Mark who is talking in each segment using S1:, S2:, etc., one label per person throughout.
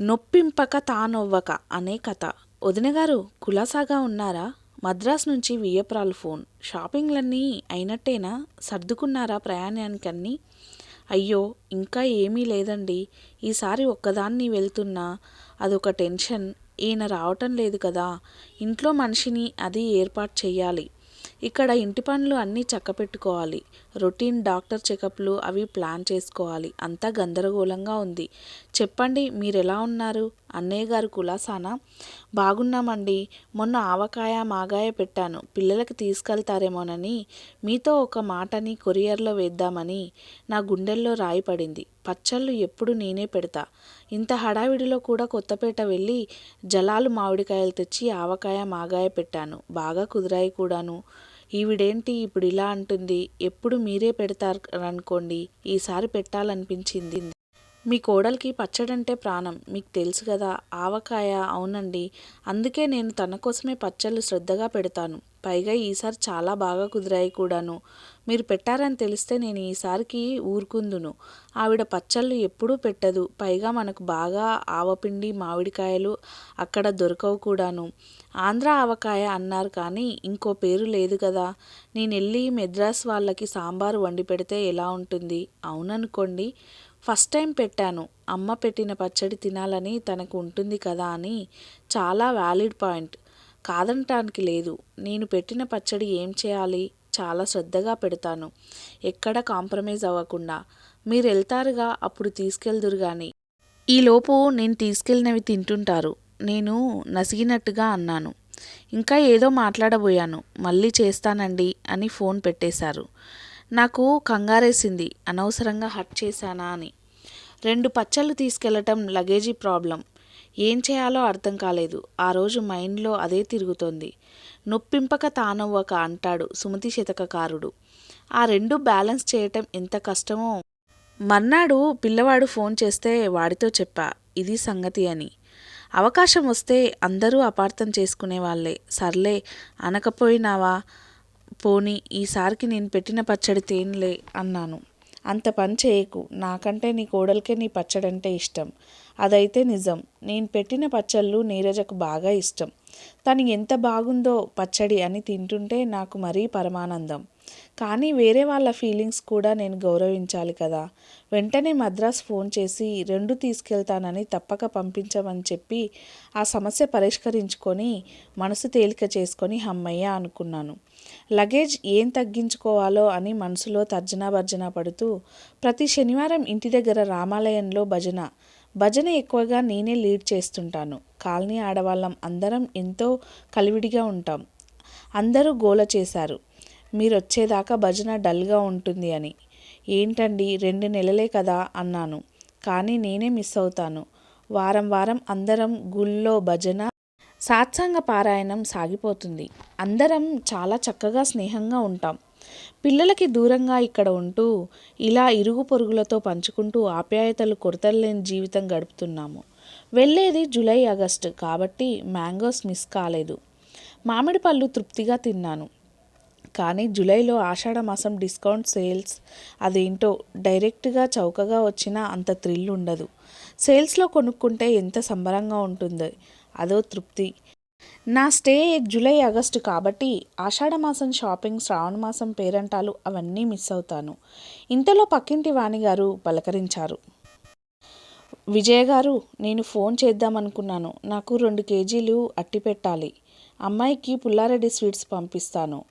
S1: నొప్పింపక తానొవ్వక అనే కథ. వదినగారు కులాసాగా ఉన్నారా? మద్రాస్ నుంచి వియ్యపురాలు ఫోన్. షాపింగ్లన్నీ అయినట్టేనా? సర్దుకున్నారా ప్రయాణానికన్నీ? అయ్యో ఇంకా ఏమీ లేదండి. ఈసారి ఒక్కదాన్ని వెళ్తున్నా అదొక టెన్షన్. ఈయన రావటం లేదు కదా. ఇంట్లో మనిషిని అది ఏర్పాటు చేయాలి ఇక్కడ ఇంటి పనులు అన్నీ చక్క పెట్టుకోవాలి రొటీన్ డాక్టర్ చెకప్లు అవి ప్లాన్ చేసుకోవాలి. అంతా గందరగోళంగా ఉంది. చెప్పండి మీరు ఎలా ఉన్నారు? అన్నయ్య గారు కులాసానా? బాగున్నామండి. మొన్న ఆవకాయ మాగాయ పెట్టాను. పిల్లలకి తీసుకెళ్తారేమోనని. మీతో ఒక మాటని కొరియర్లో వేద్దామని నా గుండెల్లో రాయి పడింది. పచ్చళ్ళు ఎప్పుడు నేనే పెడతా. ఇంత హడావిడిలో కూడా కొత్తపేట వెళ్ళి జలాలు మామిడికాయలు తెచ్చి ఆవకాయ మాగాయ పెట్టాను. బాగా కుదిరాయి కూడాను. ఈవిడేంటి ఇప్పుడు ఇలా అంటుంది? ఎప్పుడు మీరే పెడతారు అనుకోండి. ఈసారి పెట్టాలనిపించింది. మీ కోడలికి పచ్చడంటే ప్రాణం. మీకు తెలుసు కదా ఆవకాయ. అవునండి. అందుకే నేను తన కోసమే పచ్చళ్ళు శ్రద్ధగా పెడతాను. పైగా ఈసారి చాలా బాగా కుదిరాయి కూడాను. మీరు పెట్టారని తెలిస్తే నేను ఈసారికి ఊరుకుందును. ఆవిడ పచ్చళ్ళు ఎప్పుడూ పెట్టదు. పైగా మనకు బాగా ఆవపిండి మామిడికాయలు అక్కడ దొరకవు కూడాను. ఆంధ్ర ఆవకాయ అన్నారు కానీ ఇంకో పేరు లేదు కదా. నేను వెళ్ళి మెద్రాస్ వాళ్ళకి సాంబారు వండి పెడితే ఎలా ఉంటుంది? అవుననుకోండి. ఫస్ట్ టైం పెట్టాను. అమ్మ పెట్టిన పచ్చడి తినాలని తనకు ఉంటుంది కదా అని చాలా వ్యాలిడ్ పాయింట్. కాదనటానికి లేదు. నేను పెట్టిన పచ్చడి ఏం చేయాలి? చాలా శ్రద్ధగా పెడతాను. ఎక్కడ కాంప్రమైజ్ అవ్వకుండా. మీరు వెళ్తారుగా అప్పుడు తీసుకెళ్దురు కానీ ఈలోపు నేను తీసుకెళ్ళినవి తింటుంటారు. నేను నసిగినట్టుగా అన్నాను. ఇంకా ఏదో మాట్లాడబోయాను. మళ్ళీ చేస్తానండి అని ఫోన్ పెట్టేశారు. నాకు కంగారేసింది. అనవసరంగా హట్ చేశానా అని. రెండు పచ్చళ్ళు తీసుకెళ్ళటం లగేజీ ప్రాబ్లం. ఏం చేయాలో అర్థం కాలేదు. ఆ రోజు మైండ్లో అదే తిరుగుతోంది. నొప్పింపక తానవ్వక అంటాడు సుమతి శతకకారుడు. ఆ రెండు బ్యాలెన్స్ చేయటం ఎంత కష్టమో. మర్నాడు పిల్లవాడు ఫోన్ చేస్తే వాడితో చెప్పా ఇది సంగతి అని. అవకాశం వస్తే అందరూ అపార్థం చేసుకునే వాళ్ళే. సర్లే అనకపోయినావా? పోనీ ఈసారికి నేను పెట్టిన పచ్చడి తేనిలే అన్నాను. అంత పని చేయకు. నాకంటే నీ కోడలికే నీ పచ్చడంటే ఇష్టం. అదైతే నిజం. నేను పెట్టిన పచ్చళ్ళు నీరజకు బాగా ఇష్టం. తను ఎంత బాగుందో పచ్చడి అని తింటుంటే నాకు మరీ పరమానందం. కానీ వేరే వాళ్ళ ఫీలింగ్స్ కూడా నేను గౌరవించాలి కదా. వెంటనే మద్రాస్ ఫోన్ చేసి రెండు తీసుకెళ్తానని తప్పక పంపించమని చెప్పి ఆ సమస్య పరిష్కరించుకొని మనసు తేలిక చేసుకొని హమ్మయ్య అనుకున్నాను. లగేజ్ ఏం తగ్గించుకోవాలో అని మనసులో తర్జనా భర్జన పడుతూ ప్రతి శనివారం ఇంటి దగ్గర రామాలయంలో భజన భజన ఎక్కువగా నేనే లీడ్ చేస్తుంటాను. కాలనీ ఆడవాళ్ళం అందరం ఎంతో కలివిడిగా ఉంటాం. అందరూ గోల చేశారు. మీరు వచ్చేదాకా భజన డల్గా ఉంటుంది అని. ఏంటండి రెండు నెలలే కదా అన్నాను. కానీ నేనే మిస్ అవుతాను. వారం వారం అందరం గుళ్ళో భజన సాత్సంగ పారాయణం సాగిపోతుంది. అందరం చాలా చక్కగా స్నేహంగా ఉంటాం. పిల్లలకి దూరంగా ఇక్కడ ఉంటూ ఇలా ఇరుగు పొరుగులతో పంచుకుంటూ ఆప్యాయతలు కొరతలేని జీవితం గడుపుతున్నాము. వెళ్ళేది జూలై ఆగస్టు. కాబట్టి మ్యాంగోస్ మిస్ కాలేదు. మామిడి పళ్ళు తృప్తిగా తిన్నాను. కానీ జూలైలో ఆషాఢ మాసం డిస్కౌంట్ సేల్స్ అదేంటో డైరెక్ట్గా చౌకగా వచ్చినా అంత థ్రిల్ ఉండదు. సేల్స్లో కొనుక్కుంటే ఎంత సంబరంగా ఉంటుంది అదో తృప్తి. నా స్టే జూలై ఆగస్టు కాబట్టి ఆషాఢ మాసం షాపింగ్ శ్రావణ మాసం పేరంటాలు అవన్నీ మిస్ అవుతాను. ఇంతలో పక్కింటి వాణిగారు పలకరించారు. విజయ గారు నేను ఫోన్ చేద్దామనుకున్నాను. నాకు రెండు కేజీలు అట్టి పెట్టాలి. అమ్మాయికి పుల్లారెడ్డి స్వీట్స్ పంపిస్తాను.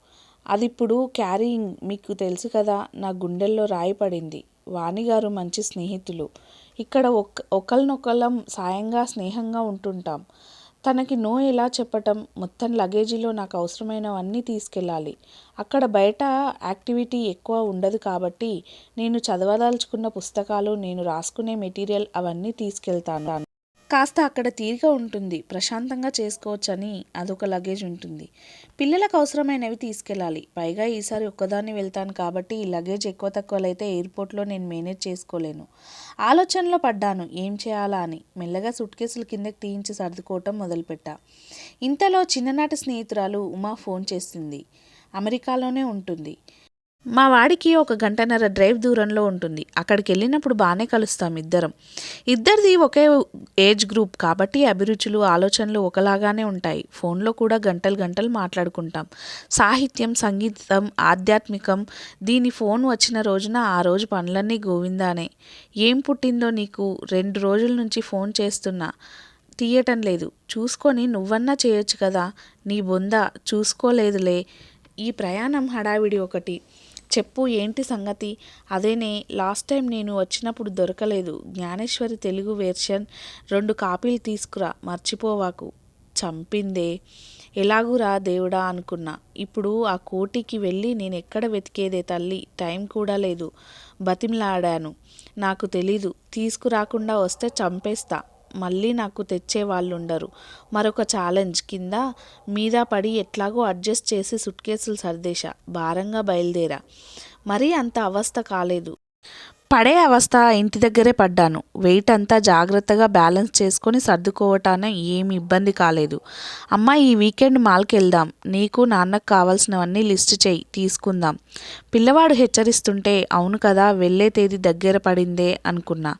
S1: అది ఇప్పుడు క్యారీయింగ్ మీకు తెలుసు కదా నా గుండెల్లో రాయి పడింది. వాణిగారు మంచి స్నేహితులు. ఇక్కడ ఒక్ ఒకరినొకళ్ళం సాయంగా స్నేహంగా ఉంటుంటాం. తనకి నో ఎలా చెప్పటం మొత్తం లగేజీలో నాకు అవసరమైనవన్నీ తీసుకెళ్ళాలి. అక్కడ బయట యాక్టివిటీ ఎక్కువ ఉండదు కాబట్టి నేను చదవదలుచుకున్న పుస్తకాలు నేను రాసుకునే మెటీరియల్ అవన్నీ తీసుకెళ్తాను. కాస్త అక్కడ తీరిక ఉంటుంది. ప్రశాంతంగా చేసుకోవచ్చని అదొక లగేజ్ ఉంటుంది. పిల్లలకు అవసరమైనవి తీసుకెళ్ళాలి. పైగా ఈసారి ఒక్కదాన్ని వెళ్తాను కాబట్టి ఈ లగేజ్ ఎక్కువ తక్కువలైతే ఎయిర్పోర్ట్లో నేను మేనేజ్ చేసుకోలేను. ఆలోచనలో పడ్డాను. ఏం చేయాలా అని. మెల్లగా సుట్ కేసులు కిందకి తీయించి సర్దుకోవటం మొదలుపెట్టా. ఇంతలో చిన్ననాటి స్నేహితురాలు ఉమా ఫోన్ చేసింది అమెరికాలోనే ఉంటుంది. మా వాడికి ఒక గంటన్నర డ్రైవ్ దూరంలో ఉంటుంది. అక్కడికి వెళ్ళినప్పుడు బాగానే కలుస్తాం ఇద్దరం. ఇద్దరిది ఒకే ఏజ్ గ్రూప్ కాబట్టి అభిరుచులు ఆలోచనలు ఒకలాగానే ఉంటాయి. ఫోన్లో కూడా గంటలు గంటలు మాట్లాడుకుంటాం. సాహిత్యం సంగీతం ఆధ్యాత్మికం దీని ఫోన్ వచ్చిన రోజున ఆ రోజు పనులన్నీ గోవిందానే. ఏం పుట్టిందో నీకు రెండు రోజుల నుంచి ఫోన్ చేస్తున్నా. తీయటం లేదు. చూసుకొని నువ్వన్నా చేయొచ్చు కదా. నీ బొంద చూసుకోలేదులే. ఈ ప్రయాణం హడావిడి ఒకటి. చెప్పు ఏంటి సంగతి? అదేనే లాస్ట్ టైం నేను వచ్చినప్పుడు దొరకలేదు. జ్ఞానేశ్వరి తెలుగు వెర్షన్ రెండు కాపీలు తీసుకురా మర్చిపోవాకు. చంపిందే. ఎలాగురా దేవుడా అనుకున్నా. ఇప్పుడు ఆ కోటికి వెళ్ళి నేను ఎక్కడ వెతికేదే తల్లి? టైం కూడా లేదు. బతిమలాడాను. నాకు తెలీదు. తీసుకురాకుండా వస్తే చంపేస్తా. మళ్ళీ నాకు తెచ్చే వాళ్ళు ఉండరు మరొక ఛాలెంజ్ కింద మీద పడి ఎట్లాగో అడ్జస్ట్ చేసి సుట్ కేసులు సర్దేశా. భారంగా బయలుదేరా. మరీ అంత అవస్థ కాలేదు. పడే అవస్థ ఇంటి దగ్గరే పడ్డాను. వెయిట్ అంతా జాగ్రత్తగా బ్యాలెన్స్ చేసుకొని సర్దుకోవటాన ఏమి ఇబ్బంది కాలేదు. అమ్మ ఈ వీకెండ్ మాల్కి వెళ్దాం నీకు నాన్నకు కావాల్సినవన్నీ లిస్ట్ చేయి తీసుకుందాం. పిల్లవాడు హెచ్చరిస్తుంటే అవును కదా వెళ్ళే తేదీ దగ్గర పడిందే అనుకున్నా.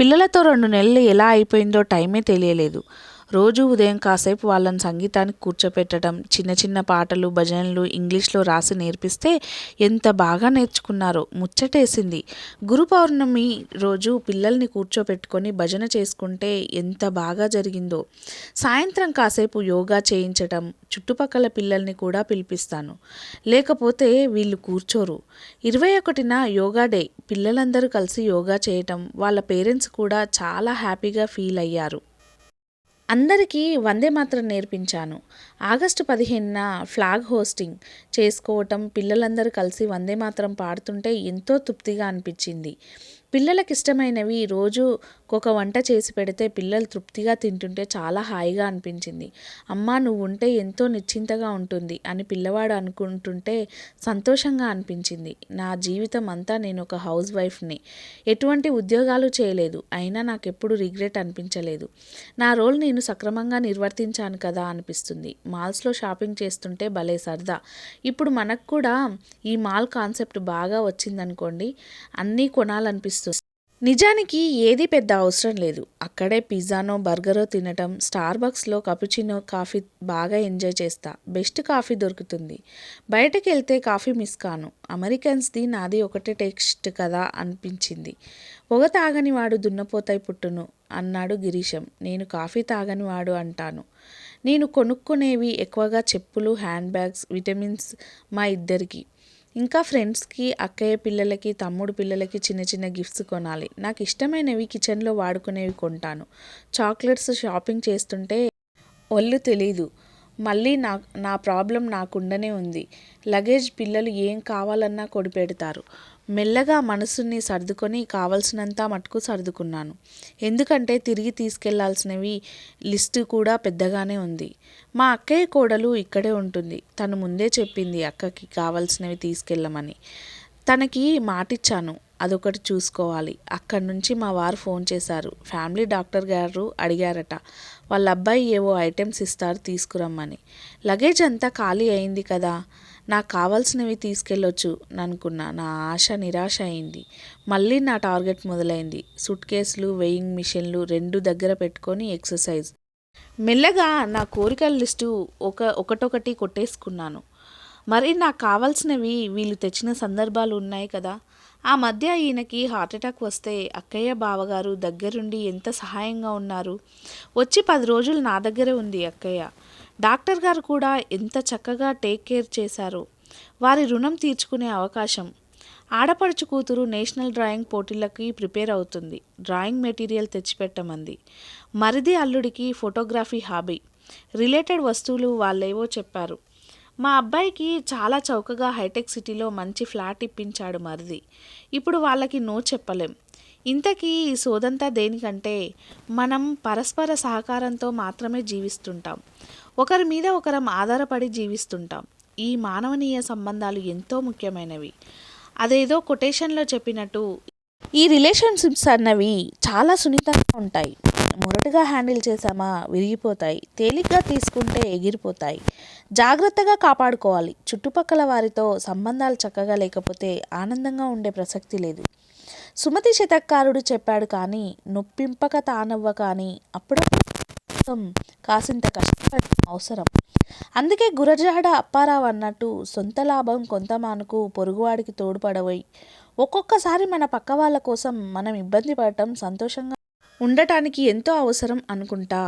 S1: పిల్లలతో రెండు నెలలు ఎలా అయిపోయిందో టైమే తెలియలేదు. రోజు ఉదయం కాసేపు వాళ్ళని సంగీతానికి కూర్చోపెట్టడం చిన్న చిన్న పాటలు భజనలు ఇంగ్లీష్లో రాసి నేర్పిస్తే ఎంత బాగా నేర్చుకున్నారో ముచ్చటేసింది. గురు పౌర్ణమి రోజు పిల్లల్ని కూర్చోపెట్టుకొని భజన చేసుకుంటే ఎంత బాగా జరిగిందో. సాయంత్రం కాసేపు యోగా చేయించటం చుట్టుపక్కల పిల్లల్ని కూడా పిలిపిస్తాను. లేకపోతే వీళ్ళు కూర్చోరు. ఇరవై ఒకటిన యోగా డే పిల్లలందరూ కలిసి యోగా చేయటం వాళ్ళ పేరెంట్స్ కూడా చాలా హ్యాపీగా ఫీల్ అయ్యారు. అందరికీ వందే మాత్రం నేర్పించాను. ఆగస్టు పదిహేనున ఫ్లాగ్ హోస్టింగ్ చేసుకోవటం పిల్లలందరూ కలిసి వందే మాత్రం పాడుతుంటే ఎంతో తృప్తిగా అనిపించింది. పిల్లలకి ఇష్టమైనవి రోజు ఒక వంట చేసి పెడితే పిల్లలు తృప్తిగా తింటుంటే చాలా హాయిగా అనిపించింది. అమ్మ నువ్వు ఉంటే ఎంతో నిశ్చింతగా ఉంటుంది అని పిల్లవాడు అనుకుంటుంటే సంతోషంగా అనిపించింది. నా జీవితం అంతా నేను ఒక హౌస్ వైఫ్ని. ఎటువంటి ఉద్యోగాలు చేయలేదు. అయినా నాకు ఎప్పుడు రిగ్రెట్ అనిపించలేదు. నా రోల్ నేను సక్రమంగా నిర్వర్తించాను కదా అనిపిస్తుంది. మాల్స్లో షాపింగ్ చేస్తుంటే భలే సరదా. ఇప్పుడు మనకు కూడా ఈ మాల్ కాన్సెప్ట్ బాగా వచ్చిందనుకోండి అన్నీ కొనాలనిపిస్తుంది. నిజానికి ఏది పెద్ద అవసరం లేదు. అక్కడే పిజ్జానో బర్గరో తినటం స్టార్ బక్స్లో కపుచినో కాఫీ బాగా ఎంజాయ్ చేస్తా. బెస్ట్ కాఫీ దొరుకుతుంది. బయటకు వెళ్తే కాఫీ మిస్ కాను. అమెరికన్స్ది నాది ఒకటే టెక్స్ట్ కదా అనిపించింది. పొగ తాగని వాడు దున్నపోతాయి పుట్టును అన్నాడు గిరీశం. నేను కాఫీ తాగని వాడు అంటాను. నేను కొనుక్కునేవి ఎక్కువగా చెప్పులు హ్యాండ్ బ్యాగ్స్ విటమిన్స్ మా ఇద్దరికి. ఇంకా ఫ్రెండ్స్కి అక్కయ్య పిల్లలకి తమ్ముడు పిల్లలకి చిన్న చిన్న గిఫ్ట్స్ కొనాలి. నాకు ఇష్టమైనవి కిచెన్లో వాడుకునేవి కొంటాను. చాక్లెట్స్ షాపింగ్ చేస్తుంటే ఒళ్ళు తెలీదు. మళ్ళీ నా నా ప్రాబ్లం నాకుండనే ఉంది. లగేజ్ పిల్లలు ఏం కావాలన్నా కొడిపెడతారు. మెల్లగా మనసుని సర్దుకొని కావలసినంత మటుకు సర్దుకున్నాను. ఎందుకంటే తిరిగి తీసుకెళ్ళాల్సినవి లిస్టు కూడా పెద్దగానే ఉంది. మా అక్కయ్య కోడలు ఇక్కడే ఉంటుంది. తను ముందే చెప్పింది అక్కకి కావాల్సినవి తీసుకెళ్ళమని. తనకి మాటిచ్చాను. అదొకటి చూసుకోవాలి. అక్కడి నుంచి మా వారు ఫోన్ చేశారు. ఫ్యామిలీ డాక్టర్ గారు అడిగారట. వాళ్ళ అబ్బాయి ఏవో ఐటమ్స్ ఇస్తారు తీసుకురమ్మని. లగేజ్ అంతా ఖాళీ అయింది కదా? నాకు కావాల్సినవి తీసుకెళ్ళొచ్చు అనుకున్నా నా ఆశ నిరాశ అయింది. మళ్ళీ నా టార్గెట్ మొదలైంది. సుట్ కేసులు వెయింగ్ మిషన్లు రెండు దగ్గర పెట్టుకొని ఎక్సర్సైజ్. మెల్లగా నా కోరికల లిస్టు ఒక ఒకటొకటి కొట్టేసుకున్నాను. మరి నాకు కావాల్సినవి వీళ్ళు తెచ్చిన సందర్భాలు ఉన్నాయి కదా? ఆ మధ్య ఈయనకి హార్ట్అటాక్ వస్తే అక్కయ్య బావగారు దగ్గరుండి ఎంత సహాయంగా ఉన్నారు? వచ్చి పది రోజులు నా దగ్గరే ఉంది అక్కయ్య. డాక్టర్ గారు కూడా ఎంత చక్కగా టేక్ కేర్ చేశారు. వారి రుణం తీర్చుకునే అవకాశం. ఆడపడుచు కూతురు నేషనల్ డ్రాయింగ్ పోటీలకి ప్రిపేర్ అవుతుంది. డ్రాయింగ్ మెటీరియల్ తెచ్చిపెట్టమంది. మరిది అల్లుడికి ఫోటోగ్రఫీ హాబీ. రిలేటెడ్ వస్తువులు వాళ్ళేవో చెప్పారు. మా అబ్బాయికి చాలా చౌకగా హైటెక్ సిటీలో మంచి ఫ్లాట్ ఇప్పించాడు మరిది. ఇప్పుడు వాళ్ళకి నో చెప్పలేం. ఇంతకీ ఈ సోదంతా దేనికంటే మనం పరస్పర సహకారంతో మాత్రమే జీవిస్తుంటాం. ఒకరి మీద ఒకరం ఆధారపడి జీవిస్తుంటాం. ఈ మానవనీయ సంబంధాలు ఎంతో ముఖ్యమైనవి. అదేదో కొటేషన్లో చెప్పినట్టు ఈ రిలేషన్షిప్స్ అన్నవి చాలా సున్నితంగా ఉంటాయి. మొరటుగా హ్యాండిల్ చేసామా విరిగిపోతాయి. తేలిగ్గా తీసుకుంటే ఎగిరిపోతాయి. జాగ్రత్తగా కాపాడుకోవాలి. చుట్టుపక్కల వారితో సంబంధాలు చక్కగా లేకపోతే ఆనందంగా ఉండే ప్రసక్తి లేదు. సుమతి శతకారుడు చెప్పాడు కానీ నొప్పింపక తానవ్వ కానీ అప్పుడప్పుడు కాసింత కష్టపడటం అవసరం. అందుకే గురజాడ అప్పారావు అన్నట్టు సొంత లాభం కొంత మానుకు పొరుగువాడికి తోడ్పడవై ఒక్కొక్కసారి మన పక్క వాళ్ళ కోసం మనం ఇబ్బంది పడటం సంతోషంగా ఉండటానికి ఎంతో అవసరం అనుకుంటా.